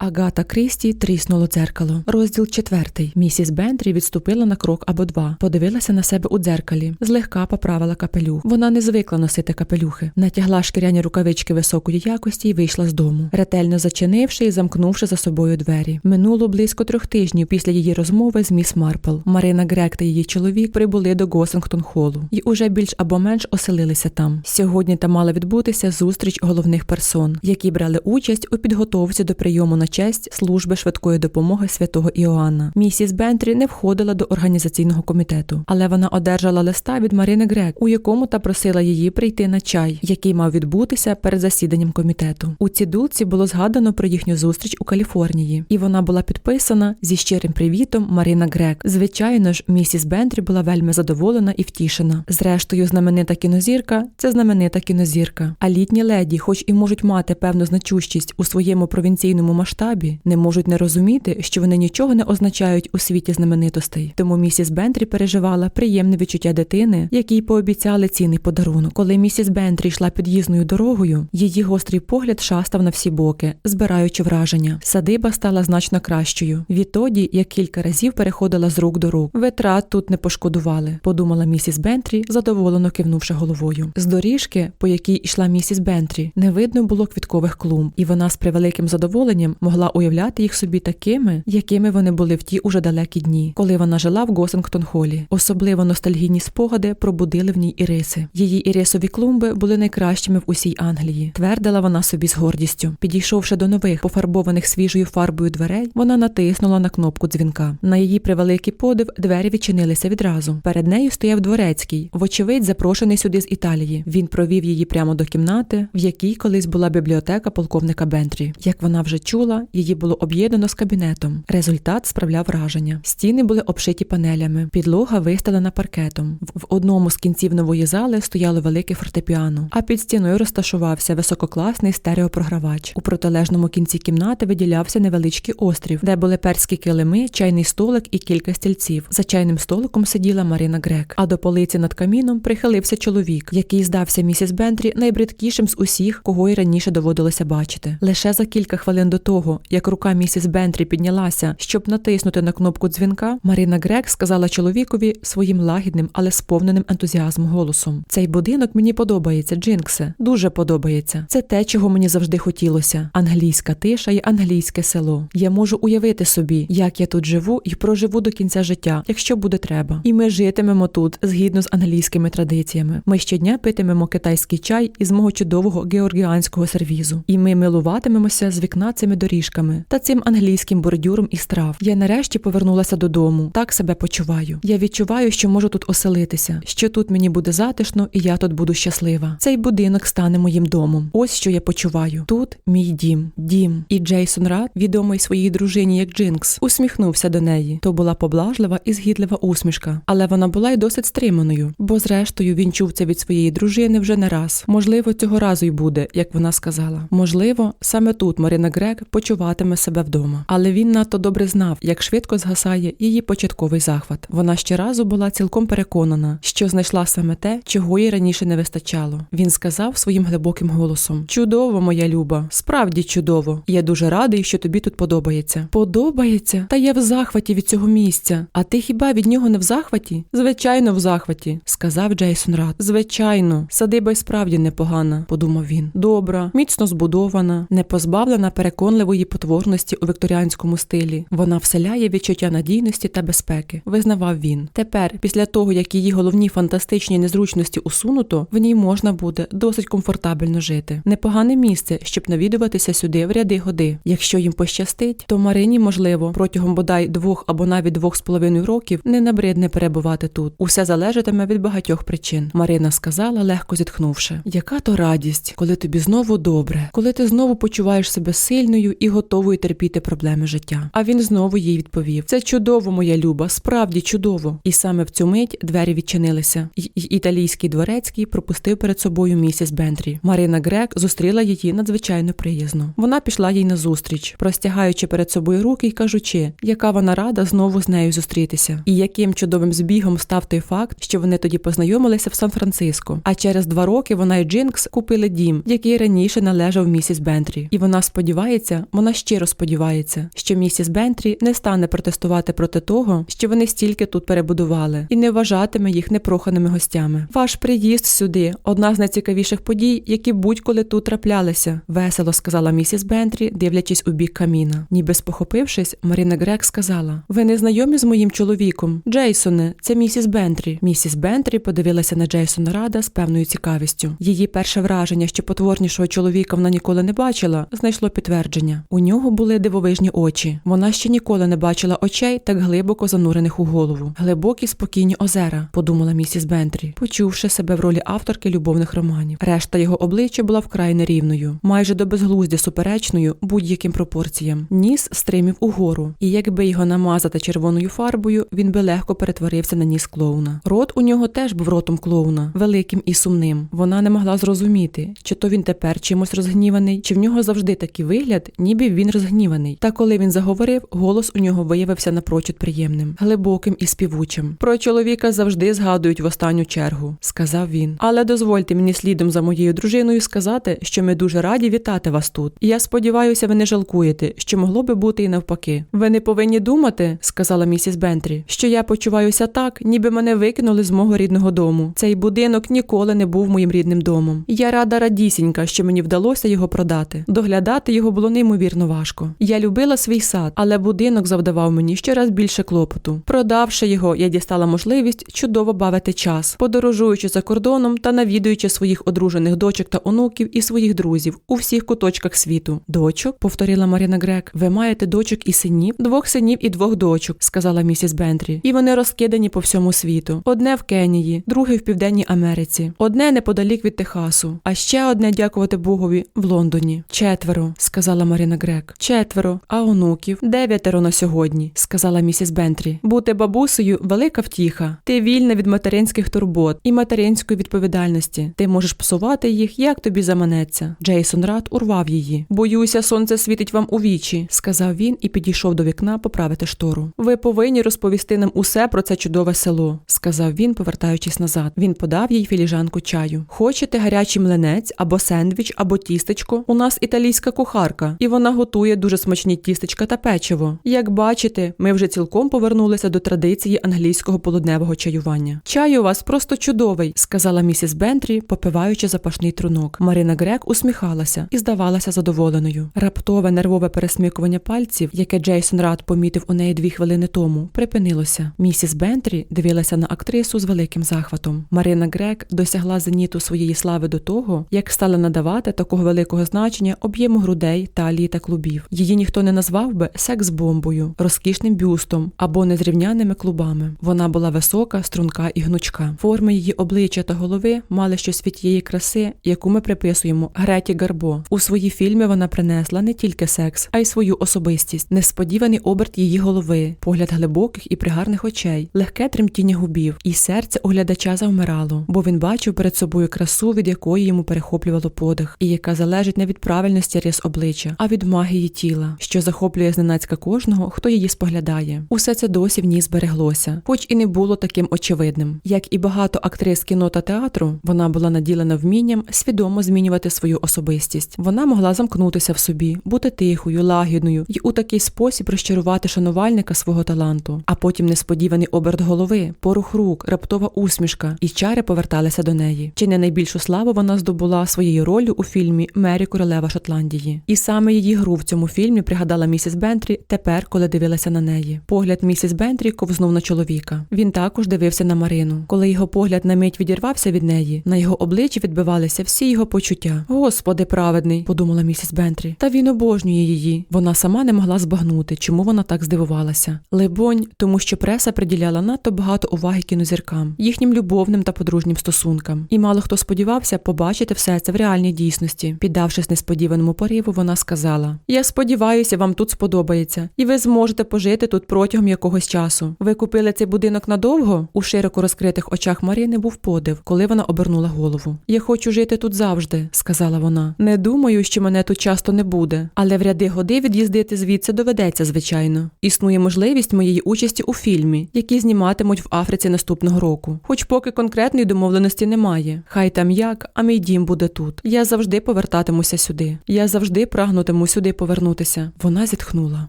Агата Крісті тріснуло дзеркало. Розділ четвертий. Місіс Бентрі відступила на крок або два, подивилася на себе у дзеркалі, злегка поправила капелюх. Вона не звикла носити капелюхи. Натягла шкіряні рукавички високої якості і вийшла з дому, ретельно зачинивши і замкнувши за собою двері. Минуло близько трьох тижнів після її розмови з міс Марпл. Марина Грек та її чоловік прибули до Госингтон Холу і уже більш або менш оселилися там. Сьогодні там мала відбутися зустріч головних персон, які брали участь у підготовці до прийому на честь служби швидкої допомоги святого Іоанна. Місіс Бентрі не входила до організаційного комітету, але вона одержала листа від Марини Грек, у якому та просила її прийти на чай, який мав відбутися перед засіданням комітету. У цідулці було згадано про їхню зустріч у Каліфорнії, і вона була підписана зі щирим привітом Марина Грек. Звичайно ж, місіс Бентрі була вельми задоволена і втішена. Зрештою, знаменита кінозірка це знаменита кінозірка. А літні леді, хоч і можуть мати певну значущість у своєму провінційному масштабі, не можуть не розуміти, що вони нічого не означають у світі знаменитостей. Тому місіс Бентрі переживала приємне відчуття дитини, якій пообіцяли цінний подарунок. Коли місіс Бентрі йшла під'їзною дорогою, її гострий погляд шастав на всі боки, збираючи враження. Садиба стала значно кращою. Відтоді, як кілька разів переходила з рук до рук. Витрат тут не пошкодували, подумала місіс Бентрі, задоволено кивнувши головою. З доріжки, по якій йшла місіс Бентрі, не видно було квіткових клумб, і вона з превеликим задоволенням могла уявляти їх собі такими, якими вони були в ті уже далекі дні, коли вона жила в Госингтон Холі. Особливо ностальгійні спогади пробудили в ній іриси. Її ірисові клумби були найкращими в усій Англії. Твердила вона собі з гордістю. Підійшовши до нових, пофарбованих свіжою фарбою дверей, вона натиснула на кнопку дзвінка. На її превеликий подив двері відчинилися відразу. Перед нею стояв дворецький, вочевидь, запрошений сюди з Італії. Він провів її прямо до кімнати, в якій колись була бібліотека полковника Бентрі. Як вона вже чула, її було об'єднано з кабінетом. Результат справляв враження. Стіни були обшиті панелями, підлога вистелена паркетом. В- одному з кінців нової зали стояло велике фортепіано, а під стіною розташувався висококласний стереопрогравач. У протилежному кінці кімнати виділявся невеличкий острів, де були перські килими, чайний столик і кілька стільців. За чайним столиком сиділа Марина Грек, а до полиці над каміном прихилився чоловік, який здався місіс Бентрі найбридкішим з усіх, кого й раніше доводилося бачити. Лише за кілька хвилин до того, як рука місіс Бентрі піднялася, щоб натиснути на кнопку дзвінка, Марина Грек сказала чоловікові своїм лагідним, але сповненим ентузіазмом голосом: Цей будинок мені подобається, Джинксе, дуже подобається. Це те, чого мені завжди хотілося: англійська тиша і англійське село. Я можу уявити собі, як я тут живу і проживу до кінця життя, якщо буде треба. І ми житимемо тут згідно з англійськими традиціями. Ми щодня питимемо китайський чай із мого чудового георгіанського сервізу. І ми милуватимемося з вікна цими доріжками та цим англійським бордюром із трав. Я нарешті повернулася додому. Так себе почуваю. Я відчуваю, що можу тут оселитися, що тут мені буде затишно, і я тут буду щаслива. Цей будинок стане моїм домом. Ось що я почуваю. Тут мій дім, дім. І Джейсон Рад, відомий своїй дружині як Джинкс, усміхнувся до неї. То була поблажлива і згідлива усмішка, але вона була й досить стриманою, бо зрештою він чув це від своєї дружини вже не раз. Можливо, цього разу й буде, як вона сказала. Можливо, саме тут Марина Грек почуватиме себе вдома. Але він надто добре знав, як швидко згасає її початковий захват. Вона ще разу була цілком переконана, що знайшла саме те, чого їй раніше не вистачало. Він сказав своїм глибоким голосом: Чудово, моя люба, справді чудово. Я дуже радий, що тобі тут подобається. Подобається? Та я в захваті від цього місця. А ти хіба від нього не в захваті? Звичайно, в захваті, сказав Джейсон Рад. Звичайно, садиба й справді непогана, подумав він. Добра, міцно збудована, не позбавлена переконливої потворності у вікторіанському стилі. Вона вселяє відчуття надійності та безпеки, визнавав він. Тепер, після того, як її головні фантастичні незручності усунуто, в ній можна буде досить комфортабельно жити. Непогане місце, щоб навідуватися сюди в ряди годи. Якщо їм пощастить, то Марині, можливо, протягом бодай двох або навіть двох з половиною років не набридне перебувати тут. Усе залежатиме від багатьох причин. Марина сказала, легко зітхнувши: яка то радість, коли тобі знову добре, коли ти знову почуваєш себе сильною і готовою терпіти проблеми життя. А він знову їй відповів: Це чудово, моя люба, справді чудово. І саме в цю мить двері відчинилися, і італійський дворецький пропустив перед собою місіс Бентрі. Марина Грек зустріла її надзвичайно приязно. Вона пішла їй назустріч, простягаючи перед собою руки й кажучи, яка вона рада знову з нею зустрітися, і яким чудовим збігом став той факт, що вони тоді познайомилися в Сан-Франциско. А через два роки вона і Джинкс купили дім, який раніше належав місіс Бентрі, і вона сподівається вона щиро сподівається, що місіс Бентрі не стане протестувати проти того, що вони стільки тут перебудували, і не вважатиме їх непроханими гостями. Ваш приїзд сюди одна з найцікавіших подій, які будь-коли тут траплялися, весело сказала місіс Бентрі, дивлячись у бік каміна. Ніби спохопившись, Маріна Грек сказала: Ви не знайомі з моїм чоловіком? Джейсоне, це місіс Бентрі. Місіс Бентрі подивилася на Джейсона Рада з певною цікавістю. Її перше враження, що потворнішого чоловіка вона ніколи не бачила, знайшло підтвердження. У нього були дивовижні очі. Вона ще ніколи не бачила очей так глибоко занурених у голову. Глибокі спокійні озера, подумала місіс Бентрі, почувши себе в ролі авторки любовних романів. Решта його обличчя була вкрай нерівною, майже до безглуздя суперечною будь-яким пропорціям. Ніс стримів угору, і якби його намазати червоною фарбою, він би легко перетворився на ніс клоуна. Рот у нього теж був ротом клоуна, великим і сумним. Вона не могла зрозуміти, чи то він тепер чимось розгніваний, чи в нього завжди такий вигляд, ніби він розгніваний. Та коли він заговорив, голос у нього виявився напрочуд приємним, глибоким і співучим. Про чоловіка завжди згадують в останню чергу, сказав він. Але дозвольте мені слідом за моєю дружиною сказати, що ми дуже раді вітати вас тут. Я сподіваюся, ви не жалкуєте, що могло би бути і навпаки. Ви не повинні думати, сказала місіс Бентрі, що я почуваюся так, ніби мене викинули з мого рідного дому. Цей будинок ніколи не був моїм рідним домом. Я рада радісінька, що мені вдалося його продати. Доглядати його було неймовірно важко. Я любила свій сад, але будинок завдавав мені щораз більше клопоту. Продавши його, я дістала можливість чудово бавити час, подорожуючи за кордоном та навідуючи своїх одружених дочок та онуків і своїх друзів у всіх куточках світу. Дочок, повторила Маріна Грек. Ви маєте дочок і синів, двох синів і двох дочок, сказала місіс Бентрі. І вони розкидані по всьому світу. Одне в Кенії, друге в Південній Америці, одне неподалік від Техасу, а ще одне, дякувати Богові, в Лондоні. Четверо, сказала Маріна Грек. Четверо, а онуків дев'ятеро на сьогодні, сказала місіс Бентрі. Бути бабусею велика втіха. Ти вільна від материнських турбот і материнської відповідальності. Ти можеш псувати їх, як тобі заманеться. Джейсон Рад урвав її. Боюся, сонце світить вам у вічі, сказав він і підійшов до вікна поправити штору. Ви повинні розповісти нам усе про це чудове село, сказав він, повертаючись назад. Він подав їй філіжанку чаю. Хочете гарячий млинець або сендвіч, або тістечко? У нас італійська кухарка, і вона готує дуже смачні тістечка та печиво. Як бачите, ми вже цілком повернулися до традиції англійського полудневого чаювання. Чай у вас просто чудовий, сказала місіс Бентрі, попиваючи запашний трунок. Марина Грек усміхалася і здавалася задоволеною. Раптове нервове пересмикування пальців, яке Джейсон Рад помітив у неї дві хвилини тому, припинилося. Місіс Бентрі дивилася на актрису з великим захватом. Марина Грек досягла зеніту своєї слави до того, як стала надавати такого великого значення об'єму грудей, талії та клубів. Її ніхто не назвав би секс-бомбою, розкішним бюстом або незрівняними клубами. Вона була висока, струнка і гнучка. Форми її обличчя та голови мали щось від тієї краси, яку ми приписуємо Греті Гарбо. У свої фільми вона принесла не тільки секс, а й свою особистість, несподіваний оберт її голови, погляд глибоких і пригарних очей, легке тремтіння губів, і серце оглядача завмирало, бо він бачив перед собою красу, від якої йому перехоплювало подих, і яка залежить не від правильності рис обличчя, а від магії тіла, що захоплює зненацька кожного, хто її споглядає. Усе це досі в ній збереглося, хоч і не було таким очевидним. Як і багато актрис кіно та театру, вона була наділена вмінням свідомо змінювати свою особистість. Вона могла замкнутися в собі, бути тихою, лагідною і у такий спосіб розчарувати шанувальника свого таланту, а потім несподіваний оберт голови, порух рук, раптова усмішка, і чари поверталися до неї. Чи не найбільшу славу вона здобула своєю ролью у фільмі Мері Королева Шотландії. І саме її гру в цьому фільмі пригадала місіс Бентрі тепер, коли дивилася на неї. Погляд місіс Бентрі ковзнув на чоловіка. Він також дивився на Марину. Коли його погляд на мить відірвався від неї, на його обличчі відбивалися всі його почуття. Господи, праведний, подумала місіс Бентрі. Та він обожнює її. Вона сама не могла збагнути, чому вона так здивувалася. Либонь, тому що преса приділяла надто багато уваги кінозіркам, їхнім любовним та подружнім стосункам. І мало хто сподівався побачити все це в реальній дійсності. Піддавшись несподіваному пориву, вона сказала: Я сподіваюся, вам тут сподобається, і ви зможете пожити тут протягом якогось часу. Ви купили цей будинок надовго? У широко розкритих очах Марини був подив, коли вона обернула голову. Я хочу жити тут завжди, сказала вона. Не думаю, що мене тут часто не буде, але в ряди годи від'їздити звідси доведеться, звичайно. Існує можливість моєї участі у фільмі, який зніматимуть в Африці наступного року. Хоч поки конкретної домовленості немає. Хай там як, а мій дім буде тут. Я завжди повертатимуся сюди. Я завжди прагнутиму йому сюди повернутися. Вона зітхнула.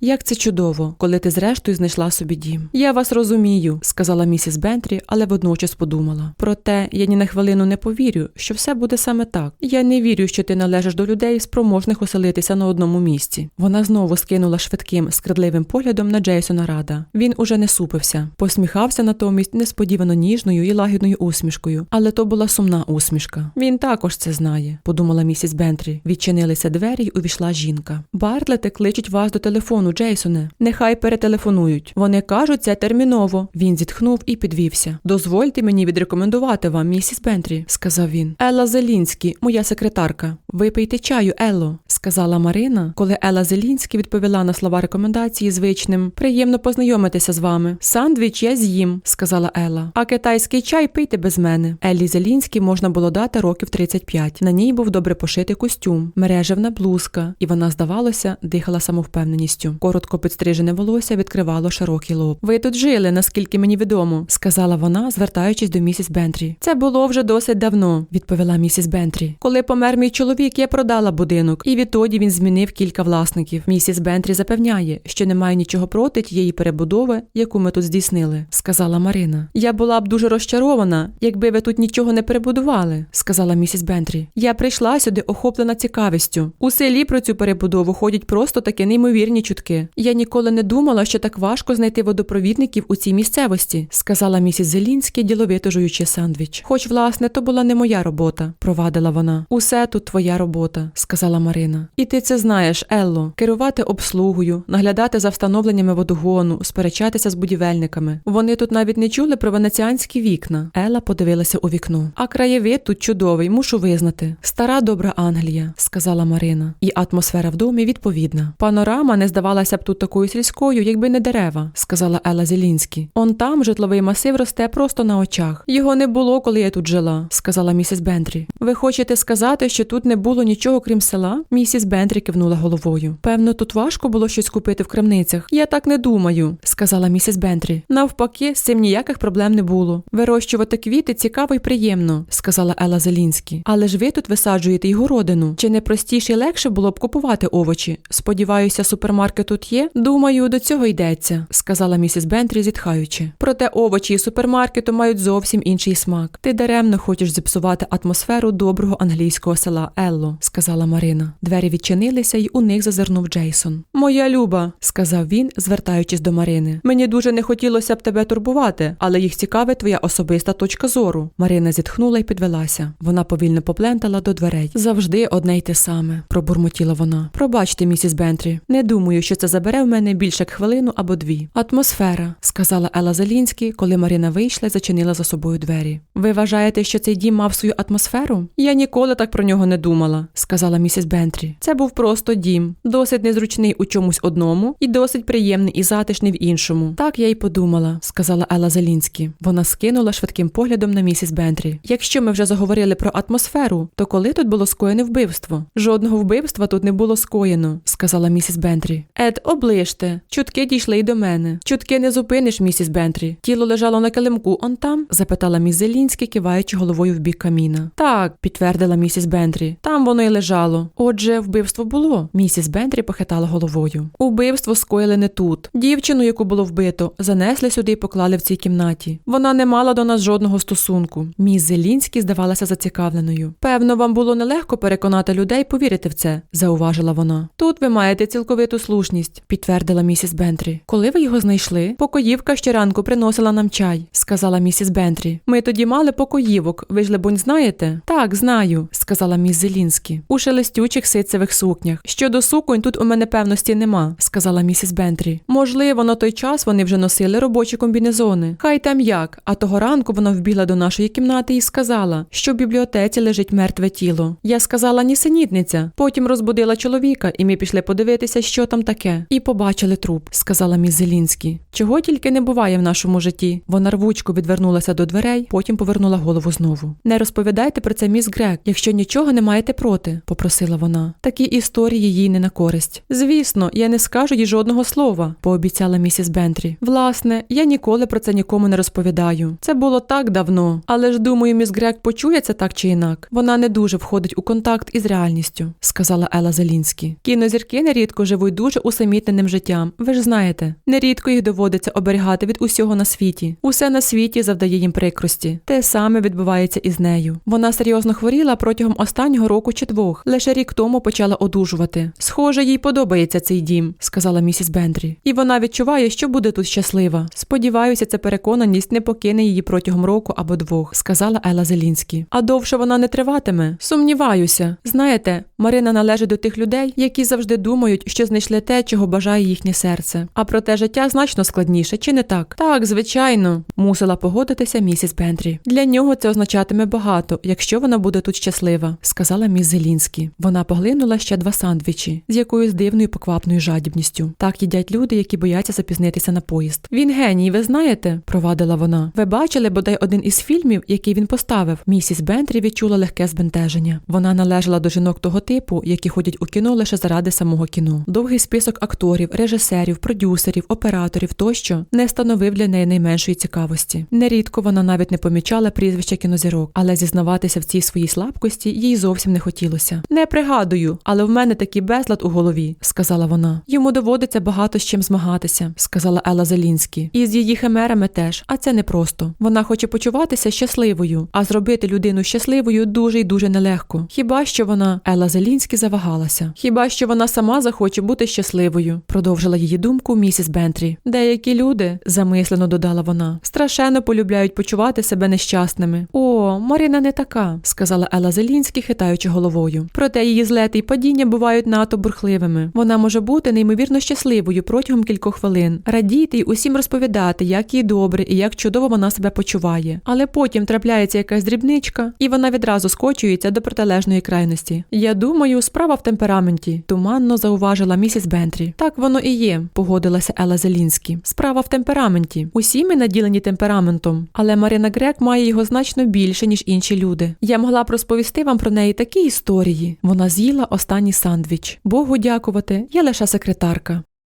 Як це чудово, коли ти зрештою знайшла собі дім. Я вас розумію, сказала місіс Бентрі, але водночас подумала. Проте я ні на хвилину не повірю, що все буде саме так. Я не вірю, що ти належиш до людей, спроможних оселитися на одному місці. Вона знову скинула швидким, скрадливим поглядом на Джейсона Рада. Він уже не супився, посміхався натомість несподівано ніжною і лагідною усмішкою, але то була сумна усмішка. Він також це знає, подумала місіс Бентрі. Відчинилися двері й увійшла жінка. Бартлети кличуть вас до телефону, Джейсоне. Нехай перетелефонують. Вони кажуть це терміново. Він зітхнув і підвівся. Дозвольте мені відрекомендувати вам, місіс Бентрі, сказав він. Елла Зелінський, моя секретарка. Випийте чаю, Елло, сказала Марина, коли Елла Зелінський відповіла на слова рекомендації звичним. Приємно познайомитися з вами. Сандвіч я з'їм, сказала Елла. А китайський чай пийте без мене. Еллі Зелінській можна було дати років 35. На ній був добре пошитий костюм, мережевна блузка, і вона, здавалося, дихала самовпевненістю. Коротко підстрижене волосся відкривало широкий лоб. Ви тут жили, наскільки мені відомо, сказала вона, звертаючись до місіс Бентрі. Це було вже досить давно, відповіла місіс Бентрі. Коли помер мій чоловік, я продала будинок, і відтоді він змінив кілька власників. Місіс Бентрі запевняє, що немає нічого проти тієї перебудови, яку ми тут здійснили, сказала Марина. Я була б дуже розчарована, якби ви тут нічого не перебудували, сказала місіс Бентрі. Я прийшла сюди охоплена цікавістю. У селі про цю перебудову ходять просто такі неймовірні чутки. Я ніколи не думала, що так важко знайти водопровідників у цій місцевості, сказала місіс Зелінський, діловито жуючи сандвіч. Хоч, власне, то була не моя робота, провадила вона. Усе тут твоя робота, сказала Марина. І ти це знаєш, Елло, керувати обслугою, наглядати за встановленнями водогону, сперечатися з будівельниками. Вони тут навіть не чули про венеціанські вікна. Елла подивилася у вікно. А краєвид тут чудовий, мушу визнати. Стара добра Англія, сказала Марина. І атмосфера в домі відповідна. Панорама не здавалася б тут такою сільською, якби не дерева, сказала Елла Зелінський. Он там житловий масив росте просто на очах. Його не було, коли я тут жила, сказала місіс Бентрі. Ви хочете сказати, що тут не було нічого крім села? Місіс Бентрі кивнула головою. Певно, тут важко було щось купити в крамницях. Я так не думаю, сказала місіс Бентрі. Навпаки, з цим ніяких проблем не було. Вирощувати квіти цікаво і приємно, сказала Елла Зелінський. Але ж ви тут висаджуєте й городину. Чи не простіше і легше було б купувати овочі? Сподіваюся, супермаркет тут є. Думаю, до цього йдеться, сказала місіс Бентрі, зітхаючи. Проте овочі і супермаркету мають зовсім інший смак. Ти даремно хочеш зіпсувати атмосферу доброго англійського села Елло, сказала Марина. Двері відчинилися, і у них зазирнув Джейсон. Моя люба, сказав він, звертаючись до Марини. Мені дуже не хотілося б тебе турбувати, але їх цікавить твоя особиста точка зору. Марина зітхнула і підвелася. Вона повільно поплентала до дверей. Завжди одне й те саме, пробурмотіла вона. Пробачте, місіс Бентрі. Не думаю, що це забере в мене більше як хвилину або дві. Атмосфера, сказала Елла Зелінський, коли Марина вийшла і зачинила за собою двері. Ви вважаєте, що цей дім мав свою атмосферу? Я ніколи так про нього не думала, сказала місіс Бентрі. Це був просто дім, досить незручний у чомусь одному і досить приємний і затишний в іншому. Так я й подумала, сказала Елла Зелінський. Вона скинула швидким поглядом на місіс Бентрі. Якщо ми вже заговорили про атмосферу, то коли тут було скоєне вбивство? Жодного вбивства тут не було скоєно, сказала місіс Бентрі. Ед, оближте. Чутки дійшли й до мене. Чутки не зупиниш, місіс Бентрі. Тіло лежало на килимку, он там? запитала міс Зелінський, киваючи головою в бік каміна. Так, підтвердила місіс Бентрі. Там воно й лежало. Отже, вбивство було. Місіс Бентрі похитала головою. Убивство скоїли не тут. Дівчину, яку було вбито, занесли сюди і поклали в цій кімнаті. Вона не мала до нас жодного стосунку. Міс Зелінський здавалася зацікавленою. Певно, вам було нелегко переконати людей повірити в це, зауважила вона. Тут ви маєте цілковиту слушність, підтвердила місіс Бентрі. Коли ви його знайшли? Покоївка щоранку приносила нам чай, сказала місіс Бентрі. Ми тоді мали покоївок. Ви ж лебонь знаєте? Так, знаю, сказала міс Зелінський. У шелестючих ситцевих сукнях. Щодо суконь, тут у мене певності нема, сказала місіс Бентрі. Можливо, на той час вони вже носили робочі комбінезони. Хай там як. А того ранку вона вбігла до нашої кімнати і сказала, що в бібліотеці лежить мертве тіло. Я сказала нісенітниця. Потім розбудила чоловіка, і ми пішли подивитися, що там таке. І побачили труп, сказала міс Зелінський. Чого тільки не буває в нашому житті. Вона рвучко відвернулася до дверей, потім повернула голову знову. Не розповідайте про це, міс Грек, якщо нічого не маєте проти, попросила вона. Такі історії їй не на користь. Звісно, я не скажу їй жодного слова, пообіцяла місіс Бентрі. Власне, я ніколи про це нікому не розповідаю. Це було так давно, але ж думаю, міс Грек почує це так чи інак. Вона не дуже входить у контакт із реальністю, сказала Ела Зелінська. Зелінський. Кінозірки нерідко живуть дуже усамітненим життям. Ви ж знаєте, нерідко їх доводиться оберігати від усього на світі. Усе на світі завдає їм прикрості. Те саме відбувається із нею. Вона серйозно хворіла протягом останнього року чи двох. Лише рік тому почала одужувати. Схоже, їй подобається цей дім, сказала місіс Бендрі. І вона відчуває, що буде тут щаслива. Сподіваюся, ця переконаність не покине її протягом року або двох, сказала Ела Зелінський. А довше вона не триватиме. Сумніваюся. Знаєте, Марина належить до тих людей, які завжди думають, що знайшли те, чого бажає їхнє серце. А проте життя значно складніше, чи не так? Так, звичайно, мусила погодитися місіс Бентрі. Для нього це означатиме багато, якщо вона буде тут щаслива, сказала міс Зелінський. Вона поглинула ще два сандвічі з якоюсь дивною поквапною жадібністю. Так їдять люди, які бояться запізнитися на поїзд. Він геній, ви знаєте, провадила вона. Ви бачили бодай один із фільмів, який він поставив. Місіс Бентрі відчула легке збентеження. Вона належала до жінок того типу, які ходять у кіно лише заради самого кіно. Довгий список акторів, режисерів, продюсерів, операторів тощо не становив для неї найменшої цікавості. Нерідко вона навіть не помічала прізвища кінозірок, але зізнаватися в цій своїй слабкості їй зовсім не хотілося. Не пригадую, але в мене такий безлад у голові, сказала вона. Йому доводиться багато з чим змагатися, сказала Ела Зелінський. І з її химерами теж, а це непросто. Вона хоче почуватися щасливою, а зробити людину щасливою дуже й дуже нелегко. Хіба що вона Ела Зелінський завагалася? Хіба що вона сама захоче бути щасливою? Продовжила її думку місіс Бентрі. Деякі люди, замислено додала вона, страшенно полюбляють почувати себе нещасними. О, Марина не така, сказала Ела Зелінський, хитаючи головою. Проте її злети й падіння бувають надто бурхливими. Вона може бути неймовірно щасливою протягом кількох хвилин, радіти й усім розповідати, як їй добре і як чудово вона себе почуває. Але потім трапляється якась дрібничка, і вона відразу скочується до протилежної крайності. Я думаю, справа в темпераменті, туманно зауважила місіс Бентрі. Так воно і є, погодилася Ела Зелінський. Справа в темпераменті. Усі ми наділені темпераментом, але Марина Грек має його значно більше, ніж інші люди. Я могла б розповісти вам про неї такі історії. Вона з'їла останній сандвіч. Богу дякувати, я лише секретарка.